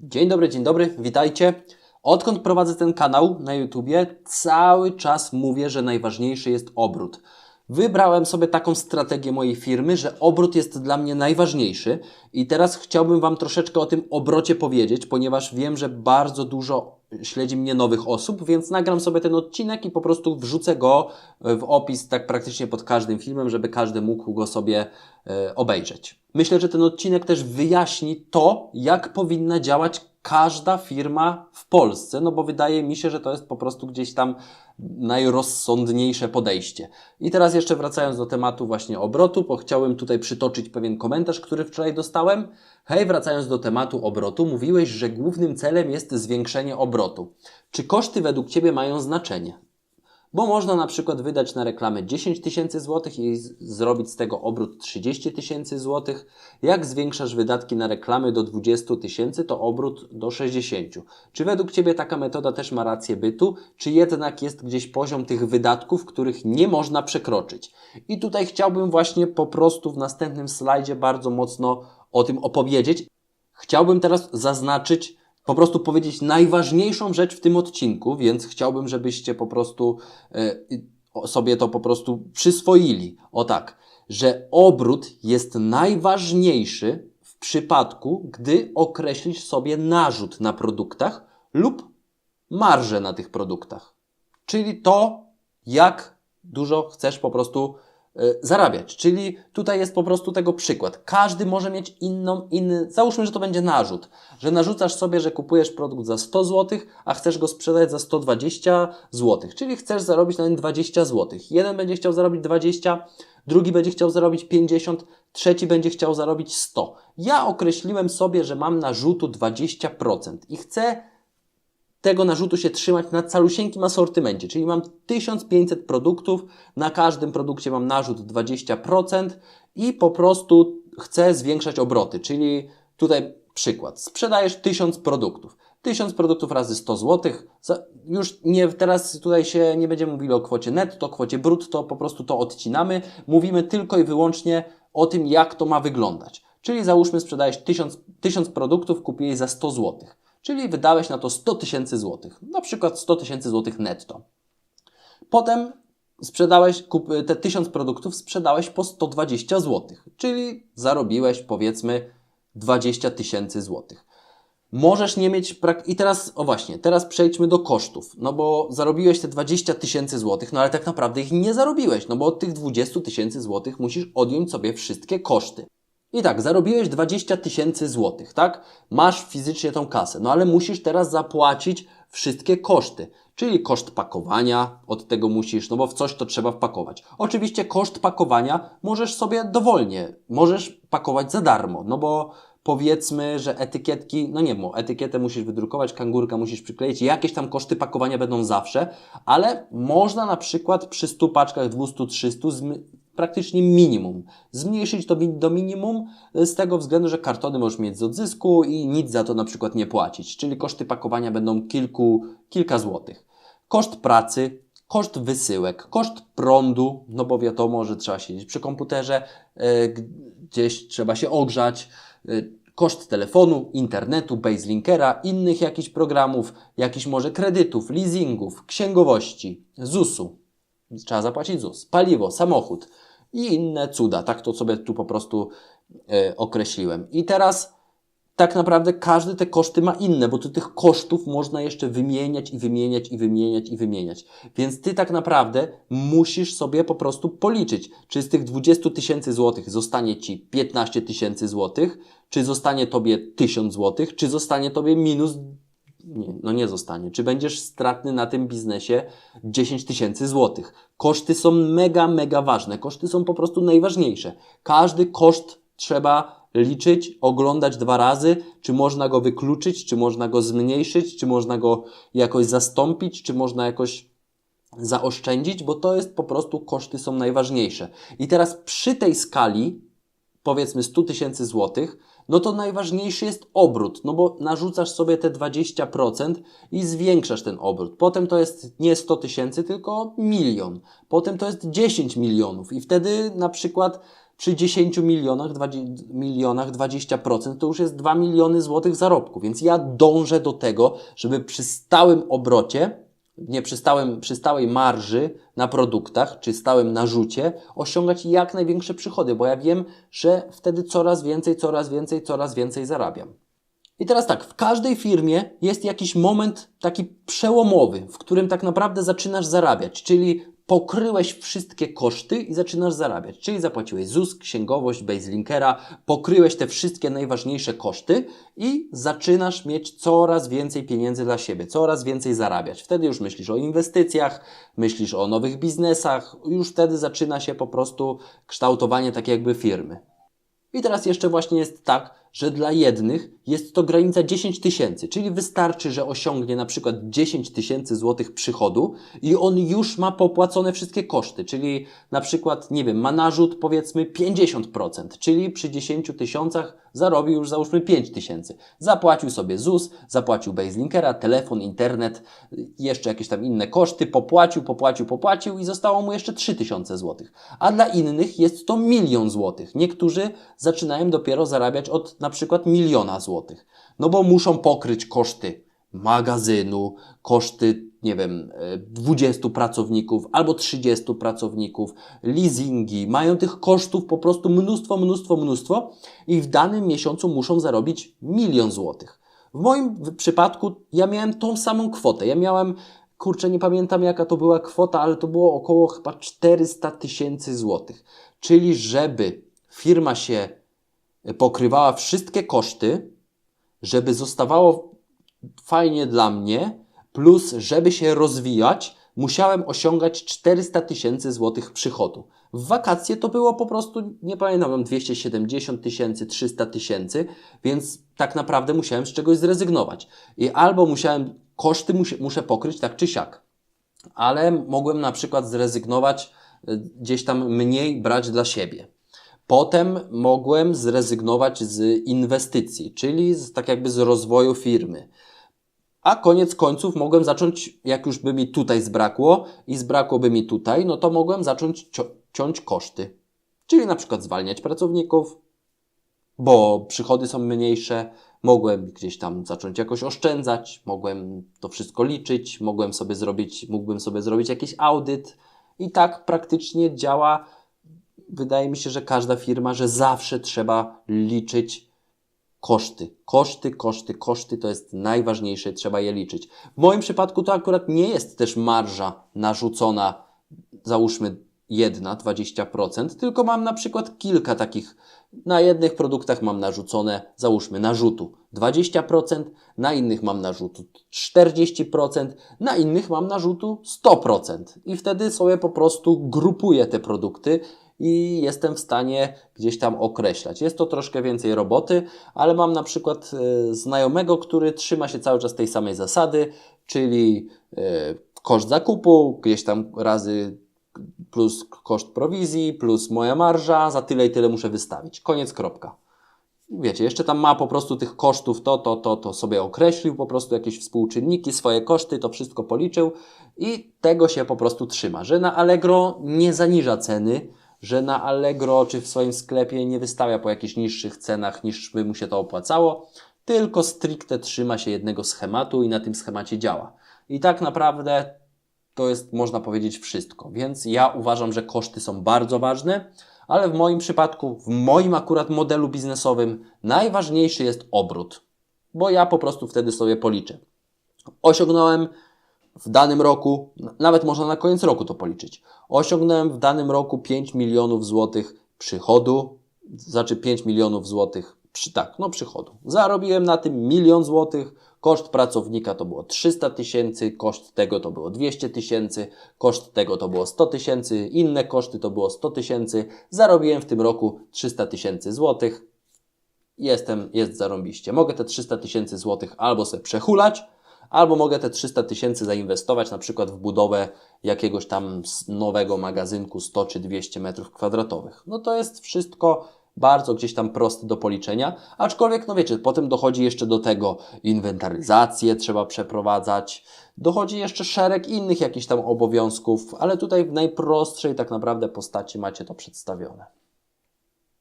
Dzień dobry, dzień dobry, witajcie. Odkąd prowadzę ten kanał na YouTubie, cały czas mówię, że najważniejszy jest obrót. Wybrałem sobie taką strategię mojej firmy, że obrót jest dla mnie najważniejszy i teraz chciałbym Wam troszeczkę o tym obrocie powiedzieć, ponieważ wiem, że bardzo dużo śledzi mnie nowych osób, więc nagram sobie ten odcinek i po prostu wrzucę go w opis tak praktycznie pod każdym filmem, żeby każdy mógł go sobie e, obejrzeć. Myślę, że ten odcinek też wyjaśni to, jak powinna działać każda firma w Polsce, no bo wydaje mi się, że to jest po prostu gdzieś tam najrozsądniejsze podejście. I teraz jeszcze wracając do tematu właśnie obrotu, bo chciałem tutaj przytoczyć pewien komentarz, który wczoraj dostałem. Hej, wracając do tematu obrotu, mówiłeś, że głównym celem jest zwiększenie obrotu. Czy koszty według Ciebie mają znaczenie? Bo można na przykład wydać na reklamę 10 tysięcy złotych i zrobić z tego obrót 30 tysięcy złotych. Jak zwiększasz wydatki na reklamy do 20 tysięcy, to obrót do 60. Czy według Ciebie taka metoda też ma rację bytu, czy jednak jest gdzieś poziom tych wydatków, których nie można przekroczyć? I tutaj chciałbym właśnie po prostu w następnym slajdzie bardzo mocno o tym opowiedzieć. Chciałbym teraz zaznaczyć, po prostu powiedzieć najważniejszą rzecz w tym odcinku, więc chciałbym, żebyście po prostu e, sobie to po prostu przyswoili. O tak, że obrót jest najważniejszy w przypadku, gdy określisz sobie narzut na produktach lub marżę na tych produktach. Czyli to, jak dużo chcesz po prostu zarabiać. Czyli tutaj jest po prostu tego przykład. Każdy może mieć inną, inny, załóżmy, że to będzie narzut, że narzucasz sobie, że kupujesz produkt za 100 zł, a chcesz go sprzedać za 120 zł, czyli chcesz zarobić na nim 20 zł. Jeden będzie chciał zarobić 20, drugi będzie chciał zarobić 50, trzeci będzie chciał zarobić 100. Ja określiłem sobie, że mam narzutu 20% i chcę tego narzutu się trzymać na calusieńkim asortymencie, czyli mam 1500 produktów, na każdym produkcie mam narzut 20% i po prostu chcę zwiększać obroty, czyli tutaj przykład, sprzedajesz 1000 produktów. 1000 produktów razy 100 zł. Już nie, teraz tutaj się nie będziemy mówili o kwocie netto, kwocie brutto, po prostu to odcinamy. Mówimy tylko i wyłącznie o tym, jak to ma wyglądać. Czyli załóżmy, sprzedajesz 1000, 1000 produktów, kupiłeś za 100 zł. Czyli wydałeś na to 100 tysięcy złotych. Na przykład 100 tysięcy złotych netto. Potem sprzedałeś, kup, te 1000 produktów sprzedałeś po 120 złotych. Czyli zarobiłeś powiedzmy 20 tysięcy złotych. Możesz nie mieć. Prak- I teraz, o właśnie, teraz przejdźmy do kosztów. No bo zarobiłeś te 20 tysięcy złotych, no ale tak naprawdę ich nie zarobiłeś, no bo od tych 20 tysięcy złotych musisz odjąć sobie wszystkie koszty. I tak, zarobiłeś 20 tysięcy złotych, tak? Masz fizycznie tą kasę, no ale musisz teraz zapłacić wszystkie koszty. Czyli koszt pakowania, od tego musisz, no bo w coś to trzeba wpakować. Oczywiście koszt pakowania możesz sobie dowolnie, możesz pakować za darmo, no bo powiedzmy, że etykietki, no nie wiem, etykietę musisz wydrukować, kangurka musisz przykleić, jakieś tam koszty pakowania będą zawsze, ale można na przykład przy 100 paczkach 200-300 zmy- praktycznie minimum. Zmniejszyć to do minimum y, z tego względu, że kartony możesz mieć z odzysku i nic za to na przykład nie płacić. Czyli koszty pakowania będą kilku, kilka złotych. Koszt pracy, koszt wysyłek, koszt prądu, no bo wiadomo, że trzeba siedzieć przy komputerze, g- gdzieś trzeba się ogrzać, y, koszt telefonu, internetu, baselinkera, innych jakichś programów, jakichś może kredytów, leasingów, księgowości, ZUS-u. Trzeba zapłacić ZUS, paliwo, samochód i inne cuda. Tak to sobie tu po prostu e, określiłem. I teraz tak naprawdę każdy te koszty ma inne, bo tu tych kosztów można jeszcze wymieniać i wymieniać i wymieniać i wymieniać. Więc ty tak naprawdę musisz sobie po prostu policzyć, czy z tych 20 tysięcy złotych zostanie ci 15 tysięcy złotych, czy zostanie tobie 1000 złotych, czy zostanie tobie minus nie, no nie zostanie. Czy będziesz stratny na tym biznesie 10 tysięcy złotych? Koszty są mega, mega ważne. Koszty są po prostu najważniejsze. Każdy koszt trzeba liczyć, oglądać dwa razy, czy można go wykluczyć, czy można go zmniejszyć, czy można go jakoś zastąpić, czy można jakoś zaoszczędzić, bo to jest po prostu koszty są najważniejsze. I teraz przy tej skali powiedzmy 100 tysięcy złotych, no to najważniejszy jest obrót, no bo narzucasz sobie te 20% i zwiększasz ten obrót. Potem to jest nie 100 tysięcy, tylko milion. Potem to jest 10 milionów i wtedy na przykład przy 10 milionach, 20, milionach 20% to już jest 2 miliony złotych zarobku. Więc ja dążę do tego, żeby przy stałym obrocie, nie przy, stałym, przy stałej marży na produktach, czy stałym narzucie, osiągać jak największe przychody, bo ja wiem, że wtedy coraz więcej, coraz więcej, coraz więcej zarabiam. I teraz tak, w każdej firmie jest jakiś moment taki przełomowy, w którym tak naprawdę zaczynasz zarabiać, czyli pokryłeś wszystkie koszty i zaczynasz zarabiać. Czyli zapłaciłeś ZUS, księgowość, Baselinkera, pokryłeś te wszystkie najważniejsze koszty i zaczynasz mieć coraz więcej pieniędzy dla siebie, coraz więcej zarabiać. Wtedy już myślisz o inwestycjach, myślisz o nowych biznesach, już wtedy zaczyna się po prostu kształtowanie takiej jakby firmy. I teraz jeszcze właśnie jest tak, że dla jednych jest to granica 10 tysięcy, czyli wystarczy, że osiągnie na przykład 10 tysięcy złotych przychodu i on już ma popłacone wszystkie koszty, czyli na przykład, nie wiem, ma narzut powiedzmy 50%, czyli przy 10 tysiącach zarobił już załóżmy 5 tysięcy. Zapłacił sobie ZUS, zapłacił Baselinkera, telefon, internet, jeszcze jakieś tam inne koszty, popłacił, popłacił, popłacił i zostało mu jeszcze 3 tysiące złotych. A dla innych jest to milion złotych. Niektórzy zaczynają dopiero zarabiać od na przykład miliona złotych. No bo muszą pokryć koszty magazynu, koszty, nie wiem, e, 20 pracowników albo 30 pracowników, leasingi, mają tych kosztów po prostu mnóstwo, mnóstwo, mnóstwo i w danym miesiącu muszą zarobić milion złotych. W moim przypadku ja miałem tą samą kwotę. Ja miałem, kurczę, nie pamiętam jaka to była kwota, ale to było około chyba 400 tysięcy złotych. Czyli żeby firma się pokrywała wszystkie koszty, żeby zostawało fajnie dla mnie, plus żeby się rozwijać, musiałem osiągać 400 tysięcy złotych przychodu. W wakacje to było po prostu, nie pamiętam, mam 270 tysięcy, 300 tysięcy, więc tak naprawdę musiałem z czegoś zrezygnować. I albo musiałem, koszty muszę, muszę pokryć tak czy siak, ale mogłem na przykład zrezygnować, y, gdzieś tam mniej brać dla siebie. Potem mogłem zrezygnować z inwestycji, czyli z, tak jakby z rozwoju firmy. A koniec końców mogłem zacząć, jak już by mi tutaj zbrakło i zbrakłoby mi tutaj, no to mogłem zacząć ciąć koszty. Czyli na przykład zwalniać pracowników, bo przychody są mniejsze, mogłem gdzieś tam zacząć jakoś oszczędzać, mogłem to wszystko liczyć, mogłem sobie zrobić, mógłbym sobie zrobić jakiś audyt i tak praktycznie działa wydaje mi się, że każda firma, że zawsze trzeba liczyć koszty. Koszty, koszty, koszty to jest najważniejsze, trzeba je liczyć. W moim przypadku to akurat nie jest też marża narzucona, załóżmy jedna, 20%, tylko mam na przykład kilka takich. Na jednych produktach mam narzucone, załóżmy, narzutu 20%, na innych mam narzutu 40%, na innych mam narzutu 100%. I wtedy sobie po prostu grupuję te produkty i jestem w stanie gdzieś tam określać. Jest to troszkę więcej roboty, ale mam na przykład e, znajomego, który trzyma się cały czas tej samej zasady, czyli e, koszt zakupu, gdzieś tam razy plus koszt prowizji, plus moja marża, za tyle i tyle muszę wystawić. Koniec, kropka. Wiecie, jeszcze tam ma po prostu tych kosztów to, to, to, to sobie określił, po prostu jakieś współczynniki, swoje koszty, to wszystko policzył i tego się po prostu trzyma, że na Allegro nie zaniża ceny, że na Allegro czy w swoim sklepie nie wystawia po jakichś niższych cenach niż by mu się to opłacało, tylko stricte trzyma się jednego schematu i na tym schemacie działa. I tak naprawdę to jest, można powiedzieć, wszystko. Więc ja uważam, że koszty są bardzo ważne, ale w moim przypadku, w moim akurat modelu biznesowym, najważniejszy jest obrót, bo ja po prostu wtedy sobie policzę. Osiągnąłem w danym roku, nawet można na koniec roku to policzyć, osiągnąłem w danym roku 5 milionów złotych przychodu, znaczy 5 milionów złotych, przy, tak, no przychodu. Zarobiłem na tym milion złotych, koszt pracownika to było 300 tysięcy, koszt tego to było 200 tysięcy, koszt tego to było 100 tysięcy, inne koszty to było 100 tysięcy. Zarobiłem w tym roku 300 tysięcy złotych. Jestem, jest zarąbiście. Mogę te 300 tysięcy złotych albo sobie przehulać, albo mogę te 300 tysięcy zainwestować na przykład w budowę jakiegoś tam nowego magazynku 100 czy 200 metrów kwadratowych. No to jest wszystko bardzo gdzieś tam proste do policzenia, aczkolwiek, no wiecie, potem dochodzi jeszcze do tego inwentaryzację trzeba przeprowadzać, dochodzi jeszcze szereg innych jakichś tam obowiązków, ale tutaj w najprostszej tak naprawdę postaci macie to przedstawione.